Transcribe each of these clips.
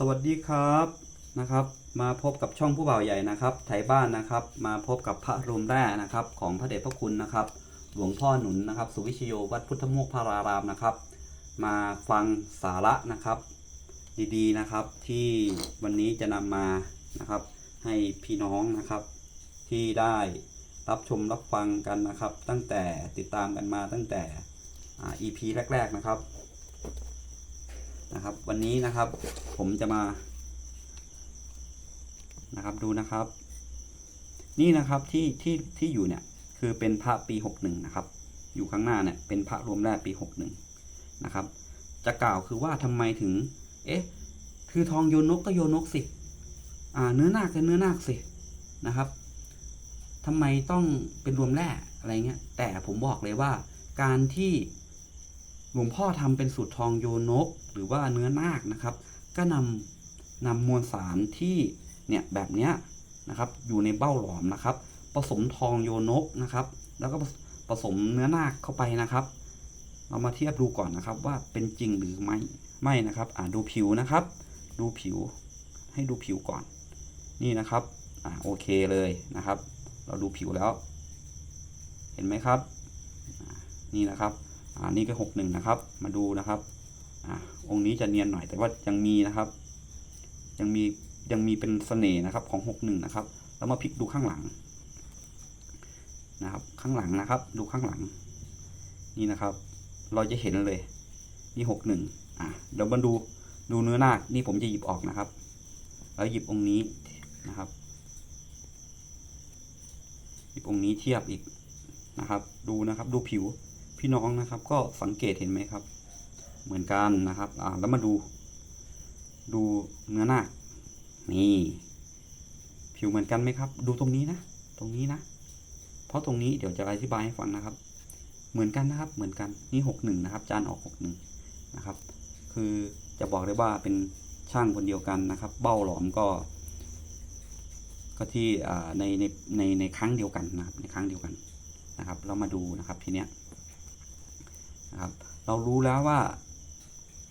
สวัสดีครับนะครับ มาพบกับช่องผู้บ่าวใหญ่นะครับ ไทยบ้านนะครับ มาพบกับพระรวมแร่นะครับ ของพระเดชพระคุณนะครับ หลวงพ่อหนุนนะครับ สุวิชโยวัดพุทธโมกพารารามนะครับ มาฟังสาระนะครับ ดีๆนะครับที่วันนี้จะนำมานะครับ ให้พี่น้องนะครับ ที่ได้รับชมรับฟังกันนะครับ ตั้งแต่ติดตามกันมาตั้งแต่อ่า EP แรก ๆนะครับ นะครับ วันนี้นะครับ ผมจะมานะครับดูนะครับ นี่นะครับที่ที่ที่อยู่เนี่ยคือเป็นพระปีหกหนึ่งนะครับ อยู่ข้างหน้าเนี่ยเป็นพระรวมแรกปีหกหนึ่งนะครับ จะกล่าวคือว่าทำไมถึง เอ๊ะ คือทองโยนกก็โยนกสิอ่าเนื้อนาคก็เนื้อนาคสินะครับทำไมต้องเป็นรวมแร่อะไรเงี้ยแต่ผมบอกเลยว่าการที่ หลวงพ่อทำเป็นสูตรทองโยนก หรือว่าเนื้อนาคนะครับ ก็นำนำมวลสารที่เนี่ยแบบเนี้ยนะครับอยู่ในเบ้าหลอมนะครับ ผสมทองโยนกนะครับ แล้วก็ผสมเนื้อนาคเข้าไปนะครับ เรามาเทียบดูก่อนนะครับว่าเป็นจริงหรือไม่ไม่นะครับอ่าดูผิวนะครับ ดูผิวให้ดูผิวก่อน นี่นะครับอ่าโอเคเลยนะครับ เราดูผิวแล้ว เห็นไหมครับ นี่นะครับ อ่านี่ก็หกหนึ่งนะครับ มาดูนะครับอ่าองค์นี้จะเนียนหน่อยแต่ว่ายังมีนะครับ ยังมียังมีเป็นเสน่ห์นะครับของหกหนึ่งนะครับ แล้วมาพลิกดูข้างหลังนะครับ ข้างหลังนะครับ ดูข้างหลัง นี่นะครับ เราจะเห็นเลย นี่หกหนึ่งอะเดี๋ยวมาดูดูเนื้อหน้านี่ผมจะหยิบออกนะครับ แล้วหยิบองค์นี้นะครับหยิบองค์นี้เทียบอีกนะครับ ดูนะครับ ดูผิว พี่น้องนะครับ ก็สังเกตเห็นไหมครับ เหมือนกันนะครับอ่าแล้วมาดู ดูเนื้อหน้านี่ ผิวเหมือนกันไหมครับ ดูตรงนี้นะ ตรงนี้นะ เพราะตรงนี้เดี๋ยวจะอธิบายให้ฟังนะครับ เหมือนกันนะครับ เหมือนกัน นี่หกหนึ่งนะครับ จานออกหกหนึ่งนะครับ คือจะบอกได้ว่าเป็นช่างคนเดียวกันนะครับ เบ้าหลอมก็ ก็ที่ในในในในครั้งเดียวกันนะครับ ในครั้งเดียวกันนะครับ เรามาดูนะครับทีเนี้ย นะครับ เรารู้แล้วว่า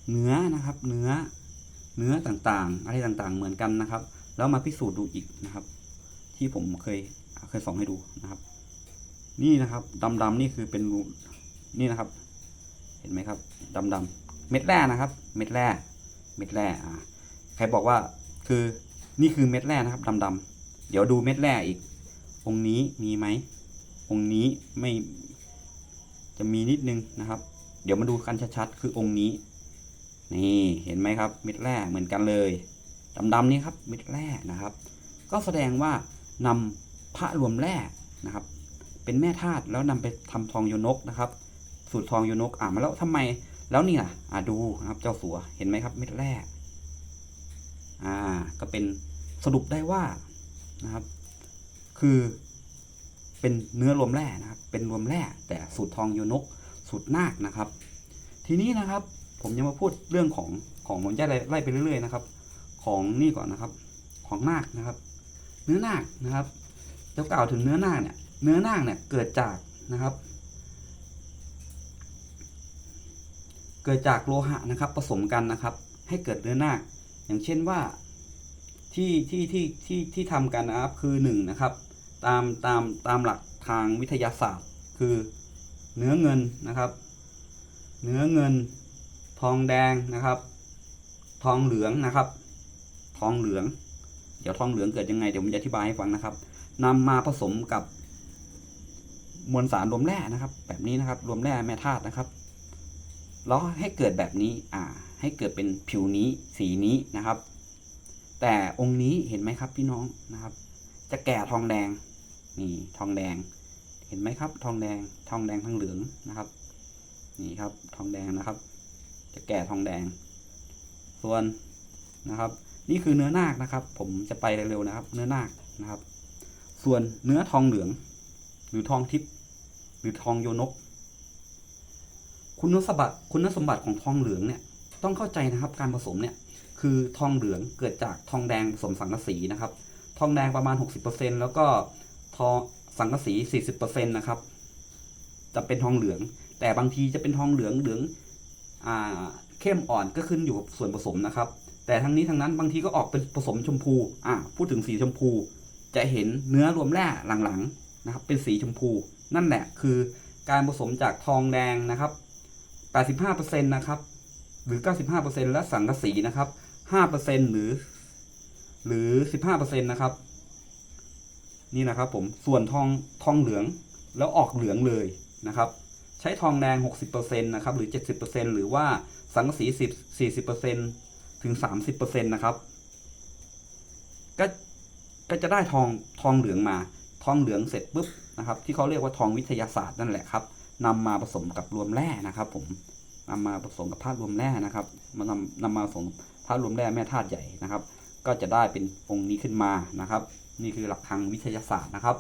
เนื้อนะครับ เนื้อ เนื้อต่างๆ อะไรต่างๆ เหมือนกันนะครับ แล้วมาพิสูจน์ดูอีกนะครับ ที่ผมเคยเคยส่องให้ดูนะครับ นี่นะครับดำๆนี่คือเป็นรูนี่นะครับ เห็นไหมครับดำๆเม็ดแร่นะครับ เม็ดแร่เม็ดแร่อ่าใครบอกว่าคือนี่คือเม็ดแร่นะครับดำๆเดี๋ยวดูเม็ดแร่อีก องค์นี้มีไหมองค์นี้ไม่จะมีนิดนึงนะครับ เดี๋ยวมาดูกันชัดๆ คือองค์นี้ นี่เห็นไหมครับเม็ดแร่เหมือนกันเลยดำๆนี่ครับเม็ดแร่นะครับ ก็แสดงว่านำพระรวมแร่นะครับ เป็นแม่ธาตุแล้วนำไปทำทองโยนกนะครับ สูตรทองโยนกอ่ามาแล้วทำไมแล้วนี่ล่ะอ่าดูนะครับเจ้าสัวเห็นไหมครับเม็ดแร่อ่าก็เป็นสรุปได้ว่านะครับ คือเป็นเนื้อรวมแร่นะครับ เป็นรวมแร่แต่สูตรทองโยนก สูตรนาคนะครับ ทีนี้นะครับผมยังมาพูดเรื่องของของผมจะไล่ไล่ไปเรื่อยๆนะครับ ของนี่ก่อนนะครับ ของนาคนะครับ เนื้อนาคนะครับจะกล่าวถึงเนื้อนาคเนี่ยเนื้อนาคเนี่ยเกิดจากนะครับ เกิดจากโลหะนะครับ ผสมกันนะครับ ให้เกิดเนื้อนาคอย่างเช่นว่าที่ที่ที่ที่ที่ทำกันนะครับคือหนึ่งนะครับ ตามตามตามหลักทางวิทยาศาสตร์ คือ เนื้อเงินนะครับ เนื้อเงิน ทองแดงนะครับ ทองเหลืองนะครับ ทองเหลือง เดี๋ยวทองเหลืองเกิดยังไงเดี๋ยวผมจะอธิบายให้ฟังนะครับนำมาผสมกับมวลสารรวมแร่นะครับ แบบนี้นะครับ รวมแร่แม่ธาตุนะครับแล้วให้เกิดแบบนี้อ่า ให้เกิดเป็นผิวนี้สีนี้นะครับ แต่องค์นี้เห็นไหมครับพี่น้องนะครับ จะแก่ทองแดงนี่ทองแดง เห็นไหมครับ ทองแดง ทองแดงทองเหลืองนะครับ นี่ครับ ทองแดงนะครับ จะแก่ทองแดง ส่วนนะครับ นี่คือเนื้อนาคนะครับ ผมจะไปเร็วๆนะครับ เนื้อนาคนะครับ ส่วนเนื้อทองเหลือง หรือทองทิพย์หรือทองโยนก คุณสมบัติคุณสมบัติของทองเหลืองเนี่ย ต้องเข้าใจนะครับ การผสมเนี่ย คือทองเหลืองเกิดจากทองแดงผสมสังกะสีนะครับ ทองแดงประมาณ 60%แล้วก็ทอง สังกะสี 40%นะครับ จะเป็นทองเหลือง แต่บางทีจะเป็นทองเหลืองเหลืองอ่าเข้มอ่อนก็ขึ้นอยู่กับส่วนผสมนะครับ แต่ทั้งนี้ทั้งนั้นบางทีก็ออกเป็นผสมชมพูอ่าพูดถึงสีชมพู จะเห็นเนื้อรวมแร่หลังๆนะครับ เป็นสีชมพู นั่นแหละคือการผสมจากทองแดงนะครับ 85%นะครับหรือ 95%และสังกะสีนะครับ 5%หรือ หรือ 15%นะครับ นี่นะครับผมส่วนทองทองเหลืองแล้วออกเหลืองเลยนะครับ ใช้ทองแดง 60%นะครับหรือ 70%หรือว่าสังกะสี10 40%ถึง 30%นะครับก็ก็จะได้ทองทองเหลืองมา ทองเหลืองเสร็จปุ๊บนะครับ ที่เขาเรียกว่าทองวิทยาศาสตร์นั่นแหละครับนำมาผสมกับรวมแร่นะครับ ผมนำมาผสมกับธาตุรวมแร่นะครับมานำนำมาผสมธาตุรวมแร่แม่ธาตุใหญ่นะครับ ก็จะได้เป็นองค์นี้ขึ้นมานะครับ นี่คือหลักทางวิทยาศาสตร์นะครับ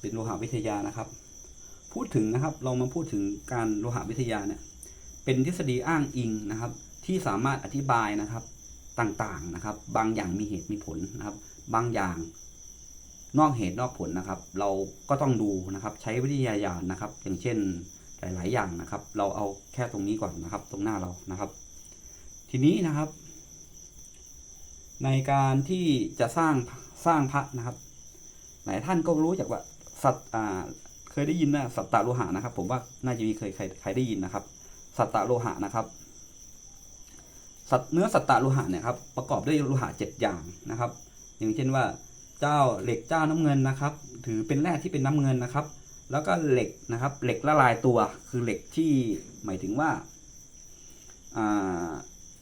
เป็นโลหะวิทยานะครับ พูดถึงนะครับเรามาพูดถึงการโลหะวิทยาเนี่ยเป็นทฤษฎีอ้างอิงนะครับ ที่สามารถอธิบายนะครับต่างๆนะครับ บางอย่างมีเหตุมีผลนะครับ บางอย่างนอกเหตุนอกผลนะครับ เราก็ต้องดูนะครับใช้วิทยาญาณนะครับ อย่างเช่นหลาย ๆ อย่างนะครับ เราเอาแค่ตรงนี้ก่อนนะครับ ตรงหน้าเรานะครับ ทีนี้นะครับ ในการที่จะสร้าง สร้างพระนะครับ หลายท่านก็รู้จักว่าสัตอ่าเคยได้ยินนะสัตตโลหะนะครับ ผมว่าน่าจะมีเคยใครใครได้ยินนะครับ สัตตโลหะนะครับสัตเนื้อสัตตโลหะเนี่ยครับประกอบด้วยโลหะเจ็ดอย่างนะครับ อย่างเช่นว่าเจ้าเหล็กเจ้าน้ำเงินนะครับ ถือเป็นแร่ที่เป็นน้ำเงินนะครับ แล้วก็เหล็กนะครับ เหล็กละลายตัวคือเหล็กที่หมายถึงว่า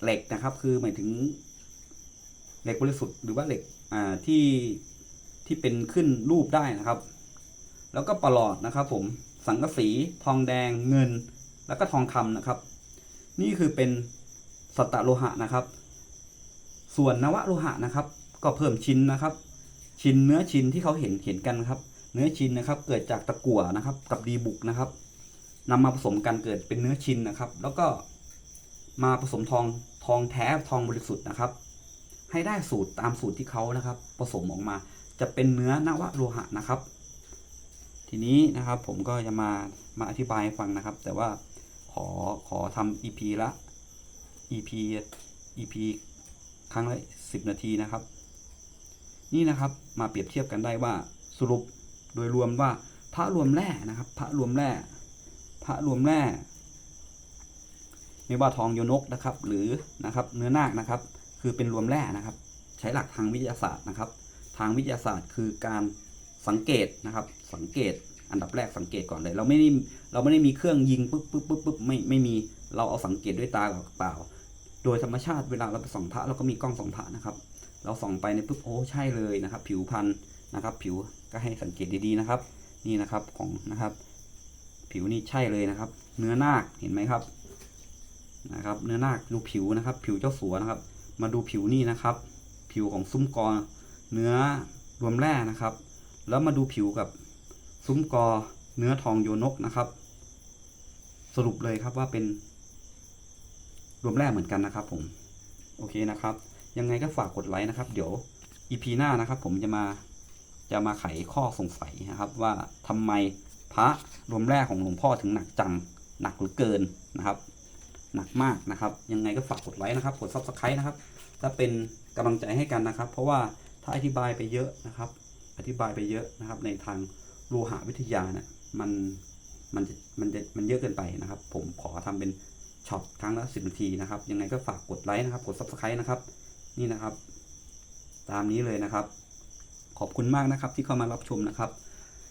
เหล็กนะครับ คือหมายถึง เหล็กบริสุทธิ์หรือว่าเหล็กอ่าที่ที่เป็นขึ้นรูปได้นะครับ แล้วก็ปลอดนะครับ ผมสังกะสีทองแดงเงิน แล้วก็ทองคำนะครับ นี่คือเป็นสัตตโลหะนะครับ ส่วนนวโลหะนะครับ ก็เพิ่มชิ้นนะครับ ชิ้นเนื้อชิ้นที่เขาเห็นเห็นกันครับ เนื้อชิ้นนะครับ เกิดจากตะกั่วนะครับ กับดีบุกนะครับนำมาผสมกันเกิดเป็นเนื้อชิ้นนะครับ แล้วก็มาผสมทองทองแท้ทองบริสุทธิ์นะครับ ให้ได้สูตรตามสูตรที่เขานะครับ ผสมออกมาจะเป็นเนื้อนวโลหะนะครับ ทีนี้นะครับผมก็จะมามาอธิบายให้ฟังนะครับ แต่ว่าขอขอทำ EP ละ EP EP ครั้งละสิบนาทีนะครับ นี่นะครับมาเปรียบเทียบกันได้ว่าสรุปโดยรวมว่าพระรวมแร่นะครับ พระรวมแร่พระรวมแร่ไม่ว่าทองโยนกนะครับ หรือนะครับ เนื้อนาคนะครับ คือเป็นรวมแร่นะครับ ใช้หลักทางวิทยาศาสตร์นะครับ ทางวิทยาศาสตร์คือการสังเกตนะครับ สังเกตอันดับแรกสังเกตก่อนเลย เราไม่ได้เราไม่ได้มีเครื่องยิงปุ๊บปุ๊บปุ๊บปุ๊บไม่ไม่มีเราเอาสังเกตด้วยตาเปล่า โดยธรรมชาติเวลาเราไปส่องพระเราก็มีกล้องส่องพระนะครับ เราส่องไปในปุ๊บโอ้ใช่เลยนะครับ ผิวพันธุ์นะครับ ผิวก็ให้สังเกตดีๆนะครับ นี่นะครับของนะครับ ผิวนี่ใช่เลยนะครับ เนื้อนาคเห็นไหมครับนะครับ เนื้อนาคดูผิวนะครับ ผิวเจ้าสัวนะครับ มาดูผิวนี่นะครับ ผิวของซุ้มกอเนื้อรวมแร่นะครับ แล้วมาดูผิวกับซุ้มกอเนื้อทองโยนกนะครับ สรุปเลยครับว่าเป็น รวมแร่เหมือนกันนะครับ ผม โอเคนะครับ ยังไงก็ฝากกดไลค์นะครับ เดี๋ยว EP หน้านะครับ ผมจะมาจะมาไขข้อสงสัยนะครับ ว่าทำไมพระรวมแร่ของหลวงพ่อถึงหนักจังหนักหลือเกินนะครับ หนักมากนะครับ ยังไงก็ฝากกดไลค์นะครับ กด Subscribe นะครับ ถ้าเป็นกำลังใจให้กันนะครับ เพราะว่าถ้าอธิบายไปเยอะนะครับ อธิบายไปเยอะนะครับ ในทางโลหะวิทยาเนี่ยมันมันจะมันจะมันเยอะเกินไปนะครับ ผมขอทำเป็นช็อตครั้งละสิบนาทีนะครับ ยังไงก็ฝากกดไลค์นะครับ กด Subscribe นะครับ นี่นะครับ ตามนี้เลยนะครับ ขอบคุณมากนะครับที่เข้ามารับชมนะครับ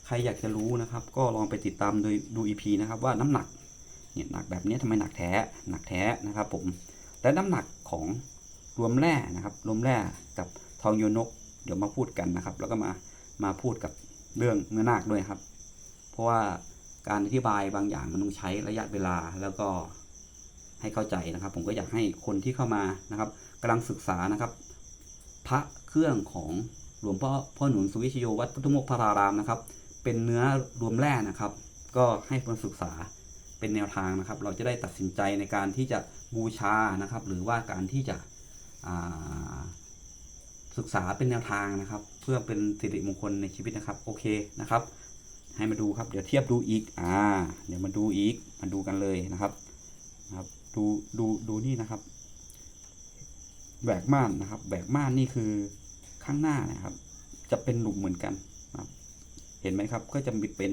ใครอยากจะรู้นะครับ ก็ลองไปติดตามโดยดู EP นะครับ ว่าน้ำหนัก เนี่ยหนักแบบนี้ทำไมหนักแท้หนักแท้นะครับผมและน้ำหนักของรวมแร่นะครับรวมแร่กับทองโยนก เดี๋ยวมาพูดกันนะครับ แล้วก็มามาพูดกับเรื่องเนื้อนาคด้วยครับ เพราะว่าการอธิบายบางอย่างมันต้องใช้ระยะเวลาแล้วก็ให้เข้าใจนะครับ ผมก็อยากให้คนที่เข้ามานะครับกำลังศึกษานะครับ พระเครื่องของหลวงพ่อพ่อหนุนสุวิชโยวัดพุทธมกพารารามนะครับ เป็นเนื้อรวมแร่นะครับ ก็ให้คนศึกษา เป็นแนวทางนะครับ เราจะได้ตัดสินใจในการที่จะบูชานะครับ หรือว่าการที่จะศึกษาเป็นแนวทางนะครับ เพื่อเป็นสิริมงคลในชีวิตนะครับ โอเคนะครับ ให้มาดูครับ เดี๋ยวเทียบดูอีก อ่า เดี๋ยวมาดูอีก มาดูกันเลยนะครับครับ ดูดูดูนี่นะครับแหวกม่านนะครับแหวกม่านนี่คือข้างหน้านะครับ จะเป็นหลุมเหมือนกันนะครับ เห็นไหมครับ ก็จะมีเป็น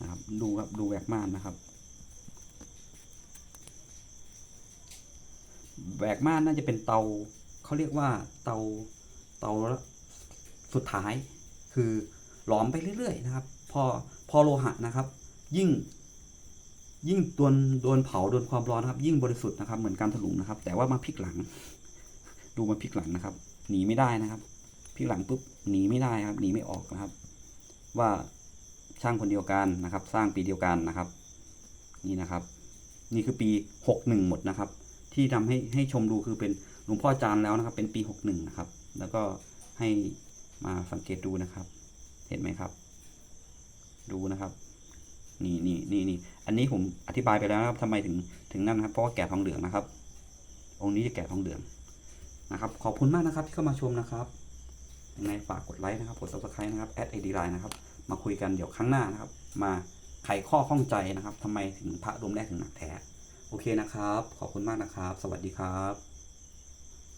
นะครับ ดูครับดูแหวกม่านนะครับแหวกม่านน่าจะเป็นเตาเขาเรียกว่าเตาเตาสุดท้ายคือหลอมไปเรื่อยๆนะครับ พอพอโลหะนะครับ ยิ่งยิ่งโดนโดนเผาโดนความร้อนนะครับ ยิ่งบริสุทธิ์นะครับ เหมือนการถลุงนะครับ แต่ว่ามาพลิกหลัง ดูมาพลิกหลังนะครับ หนีไม่ได้นะครับพลิกหลังปุ๊บหนีไม่ได้ครับ หนีไม่ออกนะครับ ว่า ช่างคนเดียวกันนะครับ สร้างปีเดียวกันนะครับ นี่นะครับ นี่คือปีหกหนึ่งหมดนะครับ ที่ทำให้ให้ชมดูคือเป็นหลวงพ่อจานแล้วนะครับ เป็นปีหกหนึ่งนะครับ แล้วก็ให้มาสังเกตดูนะครับ เห็นไหมครับ ดูนะครับนี่นี่นี่นี่อันนี้ผมอธิบายไปแล้วนะครับทำไมถึงถึงนั่นนะครับ เพราะว่าแกะทองเหลืองนะครับ องค์นี้จะแกะทองเหลืองนะครับ ขอบคุณมากนะครับที่เข้ามาชมนะครับยังไงฝากกดไลค์นะครับกด subscribe นะครับแอดไอดีไลน์นะครับ มาคุยกันเดี๋ยวครั้งหน้านะครับ มาไขข้อข้องใจนะครับทำไมถึงพระรวมแรกถึงหนักแท้ โอเคนะครับ ขอบคุณมากนะครับ สวัสดีครับ